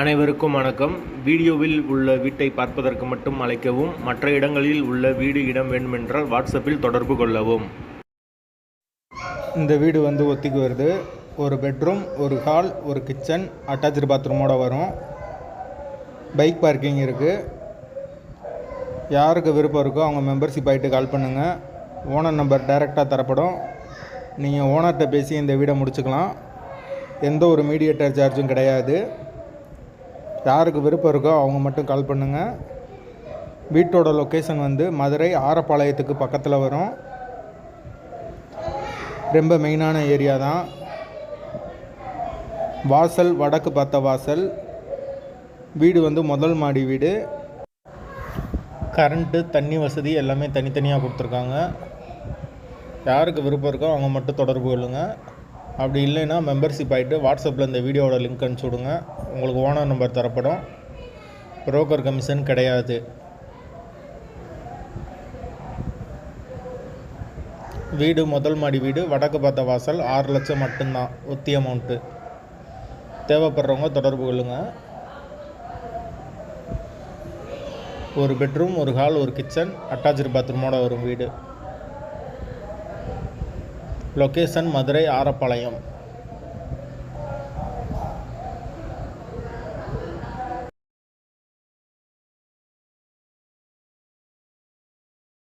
அனைவருக்கும் வணக்கம். வீடியோவில் உள்ள வீட்டை பார்ப்பதற்கு மட்டும் அழைக்கவும் மற்ற இடங்களில் உள்ள வீடு இடம் வேண்டுமென்றால் வாட்ஸ்அப்பில் தொடர்பு கொள்ளவும். இந்த வீடு வந்து ஒத்திக்கு வருது. ஒரு பெட்ரூம் ஒரு ஹால் ஒரு கிச்சன் அட்டாச்சு பாத்ரூமோட வரும். பைக் பார்க்கிங் இருக்குது யாருக்கு விருப்பம் இருக்கோ அவங்க மெம்பர்ஷிப் ஆகிட்டு கால் பண்ணுங்கள் ஓனர் நம்பர் டைரெக்டாக தரப்படும். நீங்கள் ஓனர்கிட்ட பேசி இந்த வீடை முடிச்சுக்கலாம். எந்த ஒரு மீடியேட்டர் சார்ஜும் கிடையாது. யாருக்கு விருப்பம் இருக்கோ அவங்க மட்டும் கால் பண்ணுங்கள் வீட்டோட லொக்கேஷன் வந்து மதுரை ஆரப்பாளையத்துக்கு பக்கத்தில் வரும். ரொம்ப மெயினான ஏரியா தான். வாசல் வடக்கு பார்த்த வாசல். வீடு வந்து முதல் மாடி வீடு. கரண்ட்டு தண்ணி வசதி எல்லாமே தனித்தனியாக கொடுத்துருக்காங்க. யாருக்கு விருப்பம் இருக்கோ அவங்க மட்டும் தொடர்பு கொள்ளுங்கள் அப்படி இல்லைன்னா மெம்பர்ஷிப் ஆகிட்டு வாட்ஸ்அப்பில் இந்த வீடியோவோட லிங்க் அனுப்பிச்சி விடுங்க. உங்களுக்கு ஓனர் நம்பர் தரப்படும். புரோக்கர் கமிஷன் கிடையாது. வீடு முதல் மாடி வீடு வடக்கு பார்த்த வாசல் ஆறு லட்சம் மட்டும்தான் ஒத்தி அமௌண்ட்டு தேவைப்படுறவங்க தொடர்பு கொள்ளுங்கள் ஒரு பெட்ரூம் ஒரு ஹால் ஒரு கிச்சன் அட்டாச்சு பாத்ரூமோட வரும் வீடு. லொக்கேஷன் மதுரை ஆரப்பாளையம்.